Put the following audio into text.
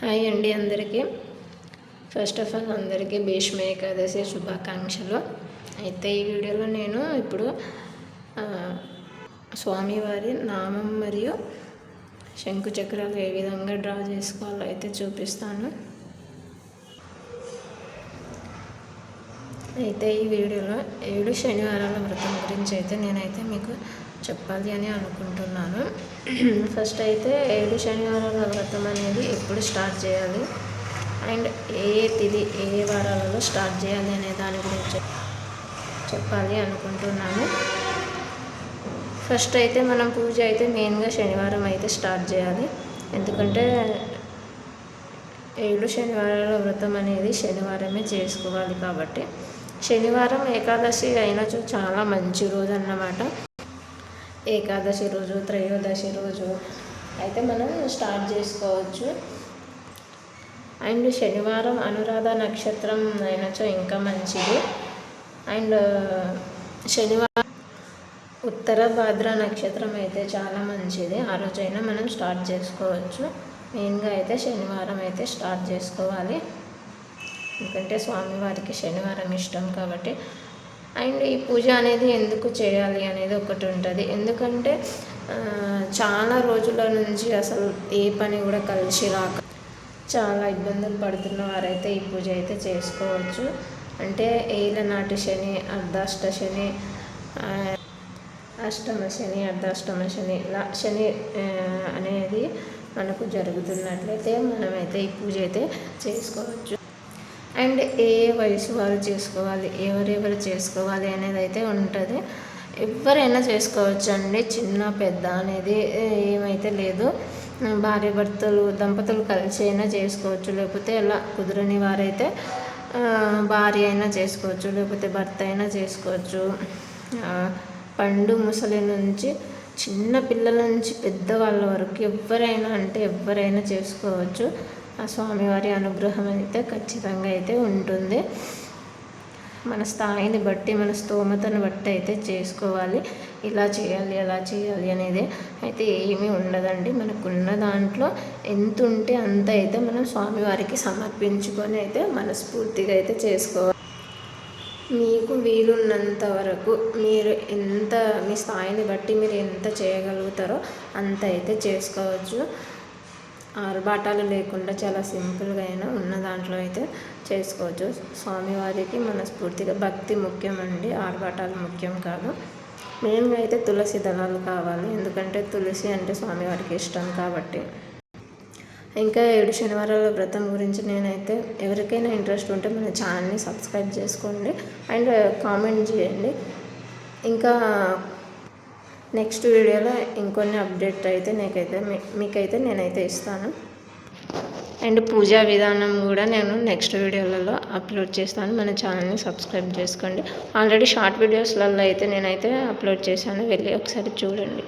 Hi అండి అందరికీ. First of all అందరికీ భీష్మ ఏకాదశి శుభాకాంక్షలు. అయితే ఈ వీడియోలో నేను ఇప్పుడు స్వామివారి నామం మరియు శంకు చక్రాలు ఏ విధంగా డ్రా చేసుకోవాలో అయితే చూపిస్తాను. అయితే ఈ వీడియోలో ఏడు శనివారాల వ్రతం గురించి అయితే నేనైతే మీకు చెప్పాలి అని అనుకుంటున్నాను. ఫస్ట్ అయితే ఏడు శనివారాల వ్రతం అనేది ఎప్పుడు స్టార్ట్ చేయాలి? అండ్ ఏ తిది ఏ వారాలలో స్టార్ట్ చేయాలి అనే దాని గురించి చెప్పాలి అనుకుంటున్నాను. ఫస్ట్ అయితే మనం పూజ అయితే మెయిన్గా శనివారం అయితే స్టార్ట్ చేయాలి. ఎందుకంటే ఏడు శనివారాల వ్రతం అనేది శనివారమే చేసుకోవాలి కాబట్టి. శనివారం ఏకాదశి అయినచో చాలా మంచి రోజు అన్నమాట. ఏకాదశి రోజు త్రయోదశి రోజు అయితే మనం స్టార్ట్ చేసుకోవచ్చు. అండ్ శనివారం అనురాధ నక్షత్రం అయినచో ఇంకా మంచిది. అండ్ శనివారం ఉత్తర భాద్ర నక్షత్రం అయితే చాలా మంచిది. ఆ రోజైనా మనం స్టార్ట్ చేసుకోవచ్చు. మెయిన్గా అయితే శనివారం అయితే స్టార్ట్ చేసుకోవాలి. ఎందుకంటే స్వామివారికి శనివారం ఇష్టం కాబట్టి అండ్ ఈ పూజ అనేది ఎందుకు చేయాలి అనేది ఒకటి ఉంటుంది. ఎందుకంటే చాలా రోజుల నుంచి అసలు ఏ పని కూడా కలిసి రాక చాలా ఇబ్బందులు పడుతున్న వారైతే ఈ పూజ అయితే చేసుకోవచ్చు. అంటే ఏళ్ళ నాటి శని అర్ధాష్ట శని అష్టమ శని అర్ధాష్టమ శని ఇలా శని అనేది మనకు జరుగుతున్నట్లయితే మనమైతే ఈ పూజ అయితే చేసుకోవచ్చు. అండ్ ఏ వయసు వారు చేసుకోవాలి ఎవరెవరు చేసుకోవాలి అనేది అయితే ఉంటుంది. ఎవరైనా చేసుకోవచ్చు అండి చిన్న పెద్ద అనేది ఏమైతే లేదు. భార్య భర్తలు దంపతులు కలిసి అయినా చేసుకోవచ్చు. లేకపోతే ఇలా కుదరని వారైతే భార్య అయినా చేసుకోవచ్చు. లేకపోతే భర్త అయినా చేసుకోవచ్చు. పండు ముసలి నుంచి చిన్న పిల్లల నుంచి పెద్దవాళ్ళ వరకు ఎవరైనా అంటే ఎవరైనా చేసుకోవచ్చు. ఆ స్వామివారి అనుగ్రహం అయితే ఖచ్చితంగా అయితే ఉంటుంది. మన స్థాయిని బట్టి మన స్తోమతను బట్టి అయితే చేసుకోవాలి. ఇలా చేయాలి అలా చేయాలి అనేది అయితే ఏమీ ఉండదండి. మనకున్న దాంట్లో ఎంత ఉంటే అంత అయితే మనం స్వామివారికి సమర్పించుకొని అయితే మనస్ఫూర్తిగా అయితే చేసుకోవాలి. మీకు వీలున్నంత వరకు మీరు ఎంత మీ స్థాయిని బట్టి మీరు ఎంత చేయగలుగుతారో అంత అయితే చేసుకోవచ్చు. ఆర్భాటాలు లేకుండా చాలా సింపుల్గా అయినా ఉన్న దాంట్లో అయితే చేసుకోవచ్చు. స్వామివారికి మనస్ఫూర్తిగా భక్తి ముఖ్యం అండి. ఆర్భాటాలు ముఖ్యం కాదు. మెయిన్గా అయితే తులసి దళాలు కావాలి. ఎందుకంటే తులసి అంటే స్వామివారికి ఇష్టం కాబట్టి. ఇంకా ఏడు శనివారాల వ్రతం గురించి నేనైతే ఎవరికైనా ఇంట్రెస్ట్ ఉంటే మన ఛానల్ని సబ్స్క్రైబ్ చేసుకోండి. అండ్ కామెంట్ చేయండి. ఇంకా నెక్స్ట్ వీడియోలో ఇంకొన్ని అప్డేట్ అయితే నీకైతే మీకైతే నేనైతే ఇస్తాను. అండ్ పూజా విధానం కూడా నేను నెక్స్ట్ వీడియోలలో అప్లోడ్ చేస్తాను. మన ఛానల్ని సబ్స్క్రైబ్ చేసుకోండి. ఆల్రెడీ షార్ట్ వీడియోస్లలో అయితే నేనైతే అప్లోడ్ చేశాను. వెళ్ళి ఒకసారి చూడండి.